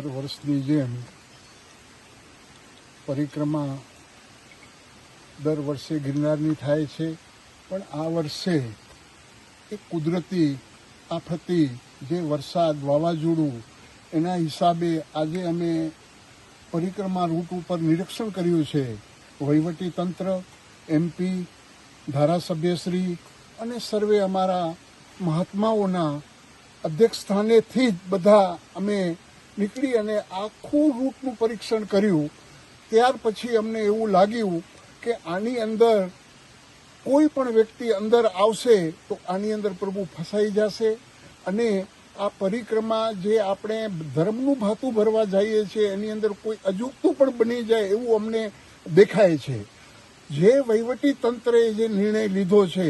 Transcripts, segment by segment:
હર વર્ષની જેમ પરિક્રમા દર વર્ષે ગિરનારની થાય છે, પણ આ વર્ષે એ કુદરતી આફતી જે વરસાદ વાવાઝોડું, એના હિસાબે આજે અમે પરિક્રમા રૂટ ઉપર નિરીક્ષણ કર્યું છે. વહીવટી તંત્ર એમપી ધારાસભ્યશ્રી અને સર્વે અમારા મહાત્માઓના અધ્યક્ષ સ્થાનેથી જ બધા અમે નીકળી અને આખું રૂટનું પરીક્ષણ કર્યું, ત્યાર પછી અમને એવું લાગ્યું કે આની અંદર કોઈ પણ વ્યક્તિ અંદર આવશે તો આની અંદર પ્રભુ ફસાઈ જશે અને આ પરિક્રમા જે આપણે ધર્મનું ભાતું ભરવા જઈએ છીએ, એની અંદર કોઈ અજુગતું પણ બની જાય એવું અમને દેખાય છે. જે વહીવટી તંત્રે જે નિર્ણય લીધો છે,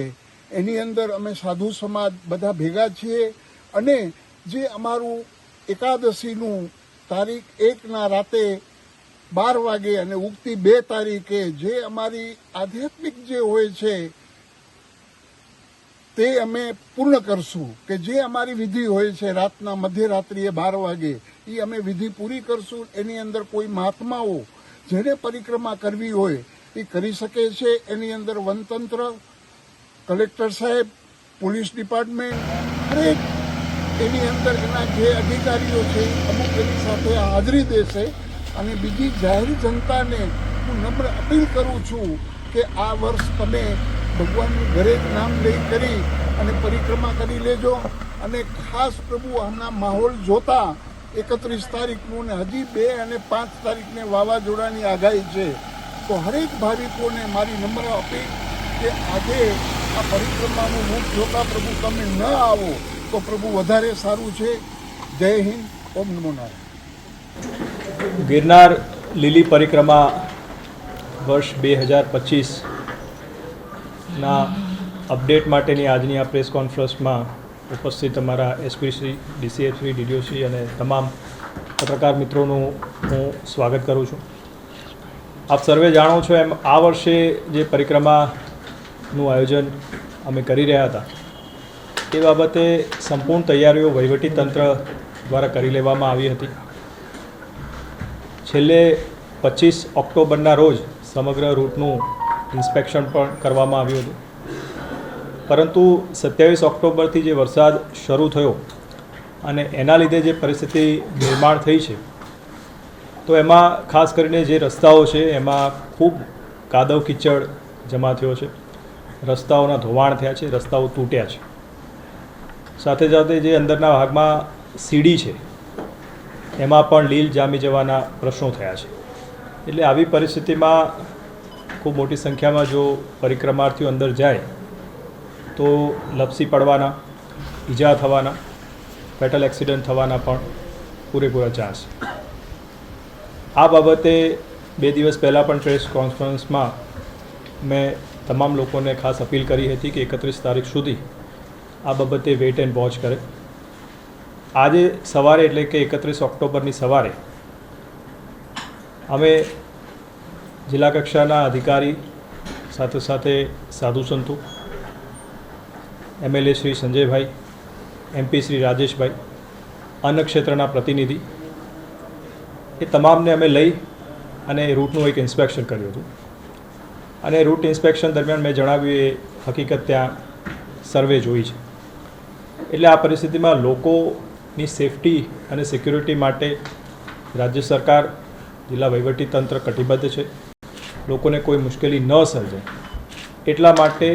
એની અંદર અમે સાધુ સમાજ બધા ભેગા છીએ અને જે અમારું એકાદશીનું તારીખ એકના રાતે બાર વાગે અને ઉગતી બે તારીખે જે અમારી આધ્યાત્મિક જે હોય છે, તે અમે પૂર્ણ કરશું. કે જે અમારી વિધિ હોય છે, રાતના મધ્યરાત્રિએ બાર વાગે એ અમે વિધિ પૂરી કરશું. એની અંદર કોઈ મહાત્માઓ જેને પરિક્રમા કરવી હોય એ કરી શકે છે. એની અંદર વનતંત્ર, કલેક્ટર સાહેબ, પોલીસ ડિપાર્ટમેન્ટ હરેક એની અંદર એના જે અધિકારીઓ છે, અમુક એની સાથે હાજરી દેશે અને બીજી જાહેર જનતાને હું નમ્ર અપીલ કરું છું કે આ વર્ષ તમે ભગવાનનું દરેક નામ લઈ કરી અને પરિક્રમા કરી લેજો અને ખાસ પ્રભુ આના માહોલ જોતા એકત્રીસ તારીખનું ને હજી બે અને પાંચ તારીખને વાવાઝોડાની આગાહી છે. તો હરેક ભાવિકોને મારી નમ્ર અપીલ કે આજે આ પરિક્રમાનું મુખ જોતા પ્રભુ તમે ન આવો. તો પ્રભુ વધારે સારું છે. જય હિન્દ, ઓમ નમો નારાયણ. ગિરનાર લીલી પરિક્રમા વર્ષ બે હજાર પચીસના અપડેટ માટેની આજની આ પ્રેસ કોન્ફરન્સમાં ઉપસ્થિત અમારા SP Shri, DCF Shri, DDO Shri અને તમામ પત્રકાર મિત્રોનું હું સ્વાગત કરું છું. આપ સર્વે જાણો છો એમ આ વર્ષે જે પરિક્રમાનું આયોજન અમે કરી રહ્યા હતા. એ બાબતે સંપૂર્ણ તૈયારીઓ વહીવટી તંત્ર દ્વારા કરી લેવામાં આવી હતી. છેલ્લે પચીસ ઓક્ટોબરના રોજ સમગ્ર રૂટનું ઇન્સ્પેક્શન પણ કરવામાં આવ્યું હતું. પરંતુ સત્યાવીસ ઓક્ટોબરથી જે વરસાદ શરૂ થયો અને એના લીધે જે પરિસ્થિતિ નિર્માણ થઈ છે, તો એમાં ખાસ કરીને જે રસ્તાઓ છે, એમાં ખૂબ કાદવ કિચડ જમા થયો છે. રસ્તાઓના ધોવાણ થયા છે, રસ્તાઓ તૂટ્યા છે. સાથે સાથે જે અંદરના ભાગમાં સીડી છે, એમાં પણ લીલ જામી જવાના પ્રશ્નો થયા છે. એટલે આવી પરિસ્થિતિમાં ખૂબ મોટી સંખ્યામાં જો પરિક્રમાર્થીઓ અંદર જાય, તો લપસી પડવાના, ઈજા થવાના ફેટલ એક્સિડન્ટ થવાના પણ પૂરેપૂરા ચાન્સ આ બાબતે બે દિવસ પહેલાં પણ પ્રેસ કોન્ફરન્સમાં મેં તમામ લોકોને ખાસ અપીલ કરી હતી કે એકત્રીસ તારીખ સુધી આ બાબતે વેઇટ એન્ડ વોચ કરે. આજે સવારે એટલે કે એકત્રીસ ઓક્ટોબરની સવારે અમે જિલ્લા કક્ષાના અધિકારી સાથે સાથે સાધુ સંતો એમએલએ શ્રી સંજયભાઈ એમપી શ્રી રાજેશભાઈ, અન્ન ક્ષેત્રના પ્રતિનિધિ, એ તમામને અમે લઈ અને રૂટનું એક ઇન્સ્પેક્શન કર્યું હતું. અને રૂટ ઇન્સ્પેક્શન દરમિયાન મેં જણાવ્યું, એ હકીકત ત્યાં સર્વે જોઈ છે. એટલે આ પરિસ્થિતિમાં લોકોની સેફટી અને સિક્યુરિટી માટે રાજ્ય સરકાર, જિલ્લા તંત્ર કટિબદ્ધ છે. લોકોને કોઈ મુશ્કેલી ન સર્જાય એટલા માટે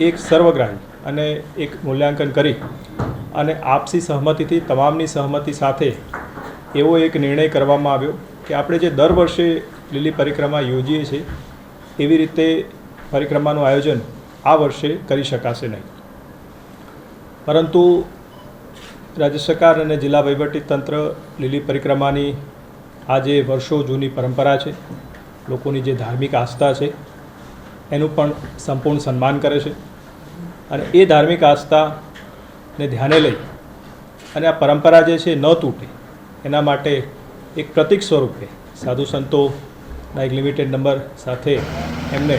એક સર્વગ્રાહી અને એક મૂલ્યાંકન કરી અને આપસી સહમતિથી, તમામની સહમતિ સાથે એવો એક નિર્ણય કરવામાં આવ્યો કે આપણે જે દર વર્ષે લીલી પરિક્રમા યોજીએ છીએ, એવી રીતે પરિક્રમાનું આયોજન આ વર્ષે કરી શકાશે નહીં. પરંતુ રાજ્ય સરકાર અને જિલ્લા તંત્ર લીલી પરિક્રમાની આ જે વર્ષો જૂની પરંપરા છે. લોકોની જે ધાર્મિક આસ્થા છે, એનું પણ સંપૂર્ણ સન્માન કરે છે. અને એ ધાર્મિક આસ્થાને ધ્યાને લઈ અને આ પરંપરા જે છે, ન તૂટે, એના માટે એક પ્રતિક સ્વરૂપે સાધુ સંતોના એક લિમિટેડ નંબર સાથે એમને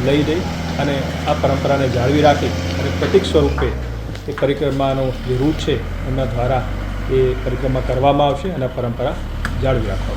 લઈ જઈ અને આ પરંપરાને જાળવી રાખી અને પ્રતિક સ્વરૂપે એ પરિક્રમાનો જે રૂટ છે એમના દ્વારા એ પરિક્રમા કરવામાં આવશે અને પરંપરા જાળવી રાખવામાં